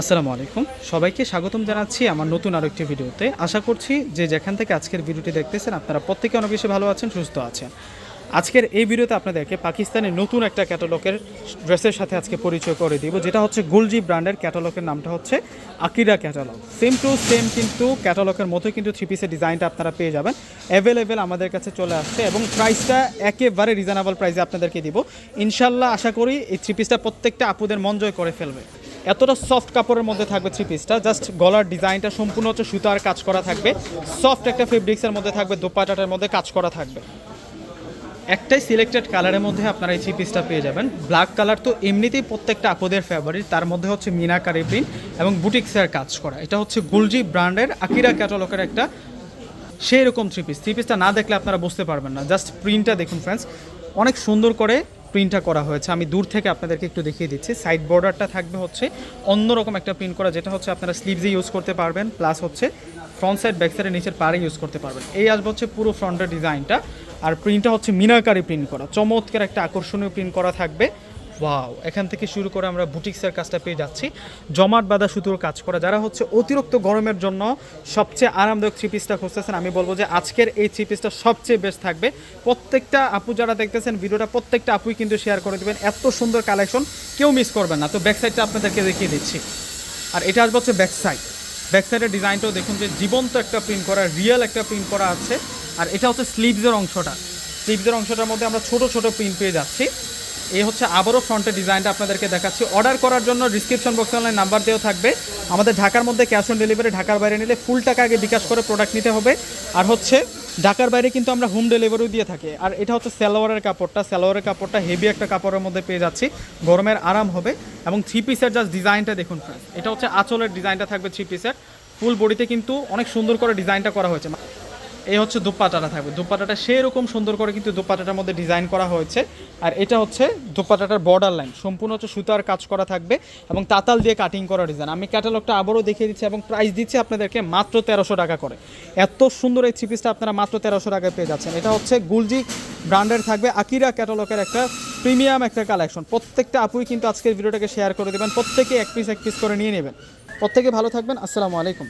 আসসালামু আলাইকুম। সবাইকে স্বাগতম জানাচ্ছি আমার নতুন আরও একটি ভিডিওতে। আশা করছি যে যেখান থেকে আজকের ভিডিওটি দেখতেছেন, আপনারা প্রত্যেকে অনেক বেশি ভালো আছেন, সুস্থ আছেন। আজকের এই ভিডিওতে আপনাদেরকে পাকিস্তানের নতুন একটা ক্যাটালগের ড্রেসের সাথে আজকে পরিচয় করে দিব, যেটা হচ্ছে গুলজি ব্র্যান্ডের ক্যাটালগের নামটা হচ্ছে Akira catalogue. Same to same কিন্তু ক্যাটালগের মতোই কিন্তু থ্রি পিসের ডিজাইনটা আপনারা পেয়ে যাবেন। অ্যাভেলেবেল আমাদের কাছে চলে আসছে এবং প্রাইসটা একেবারে রিজনেবল প্রাইসে আপনাদেরকে দিব। ইনশাল্লাহ আশা করি এই থ্রি পিসটা প্রত্যেকটা আপুদের মন জয় করে ফেলবে। এতটা সফট কাপড়ের মধ্যে থাকবে থ্রি পিসটা জাস্ট গলার ডিজাইনটা সম্পূর্ণ হচ্ছে সুতার কাজ করা থাকবে। সফট একটা ফেব্রিক্সের মধ্যে থাকবে, দোপাটাটার মধ্যে কাজ করা থাকবে। একটাই সিলেক্টেড কালারের মধ্যে আপনারা এই থ্রি পিসটা পেয়ে যাবেন। ব্ল্যাক কালার তো এমনিতেই প্রত্যেকটা আপুদের ফেভারিট তার মধ্যে হচ্ছে মিনাকারি প্রিন্ট এবং বুটিক্সের কাজ করা। এটা হচ্ছে গুলজি ব্র্যান্ডের আকিরা ক্যাটালগের একটা সেই রকম থ্রি পিস থ্রি পিসটা না দেখলে আপনারা বুঝতে পারবেন না। জাস্ট প্রিন্টটা দেখুন ফ্রেন্ডস অনেক সুন্দর করে প্রিন্টটা করা হয়েছে। আমি দূর থেকে আপনাদেরকে একটু দেখিয়ে দিচ্ছি। সাইড বর্ডারটা থাকবে হচ্ছে অন্যরকম একটা প্রিন্ট করা, যেটা হচ্ছে আপনারা স্লিভসে ইউজ করতে পারবেন প্লাস হচ্ছে ফ্রন্ট সাইড ব্যাক সাইডের নিচের পারে ইউজ করতে পারবেন। এই আসবে হচ্ছে পুরো ফ্রন্টের ডিজাইনটা আর প্রিন্টটা হচ্ছে মিনাকারি প্রিন্ট করা। চমৎকার একটা আকর্ষণীয় প্রিন্ট করা থাকবে। ওয়াও এখান থেকে শুরু করে আমরা বুটিক্সের কাজটা পেয়ে যাচ্ছি। জমাট বাঁধা সুতোর কাজ করা। যারা হচ্ছে অতিরিক্ত গরমের জন্য সবচেয়ে আরামদায়ক থ্রি পিসটা খুঁজতেছেন, আমি বলব যে আজকের এই থ্রি পিসটা সবচেয়ে বেস্ট থাকবে। প্রত্যেকটা আপু যারা দেখতেছেন ভিডিওটা, প্রত্যেকটা আপুই কিন্তু শেয়ার করে দেবেন। এত সুন্দর কালেকশন কেউ মিস করবেন না। তো ব্যাক সাইডটা আপনাদেরকে দেখিয়ে দিচ্ছি। আর এটা আসবে হচ্ছে ব্যাক সাইড ব্যাক সাইডের ডিজাইনটাও দেখুন যে জীবন্ত একটা প্রিন্ট করা রিয়েল একটা প্রিন্ট করা আছে। আর এটা হচ্ছে স্লিভসের অংশটা। স্লিভসের অংশটার মধ্যে আমরা ছোট ছোট প্রিন্ট পেয়ে যাচ্ছি। এই হচ্ছে আবারও ফ্রন্টের ডিজাইনটা আপনাদেরকে দেখাচ্ছি। অর্ডার করার জন্য ডিসক্রিপশন বক্সে অনলাইন নাম্বার দেওয়া থাকবে। আমাদের ঢাকার মধ্যে ক্যাশ অন ডেলিভারি ঢাকার বাইরে নিলে ফুল টাকা আগে বিকাশ করে প্রোডাক্ট নিতে হবে। আর হচ্ছে, ঢাকার বাইরে কিন্তু আমরা হোম ডেলিভারিও দিয়ে থাকি। আর এটা হচ্ছে সালোয়ারের কাপড়টা। সালোয়ারের কাপড়টা হেভি একটা কাপড়ের মধ্যে পেয়ে যাচ্ছি। গরমের আরাম হবে। এবং থ্রি পিসের জাস্ট ডিজাইনটা দেখুন এটা হচ্ছে আঁচলের ডিজাইনটা থাকবে থ্রি পিসের ফুল বডিতে কিন্তু অনেক সুন্দর করে ডিজাইনটা করা হয়েছে। এই হচ্ছে দুপাটাটা থাকবে। দুপাটাটা সেরকম সুন্দর করে কিন্তু দুপাটাটার মধ্যে ডিজাইন করা হয়েছে। আর এটা হচ্ছে দুপাটাটার বর্ডার লাইন সম্পূর্ণ হচ্ছে সুতার কাজ করা থাকবে এবং তাতাল দিয়ে কাটিং করা ডিজাইন আমি ক্যাটালগটা আবারও দেখিয়ে দিচ্ছি এবং প্রাইস দিচ্ছি আপনাদেরকে মাত্র তেরোশো টাকা করে। এত সুন্দর এই থ্রি পিসটা আপনারা মাত্র তেরোশো টাকায় পেয়ে যাচ্ছেন। এটা হচ্ছে গুলজি ব্র্যান্ডের থাকবে আকিরা ক্যাটালগের একটা প্রিমিয়াম একটা কালেকশন প্রত্যেকটা আপুই কিন্তু আজকের ভিডিওটাকে শেয়ার করে দেবেন। প্রত্যেকে এক পিস এক পিস করে নিয়ে নেবেন। প্রত্যেকে ভালো থাকবেন। আসসালামু আলাইকুম।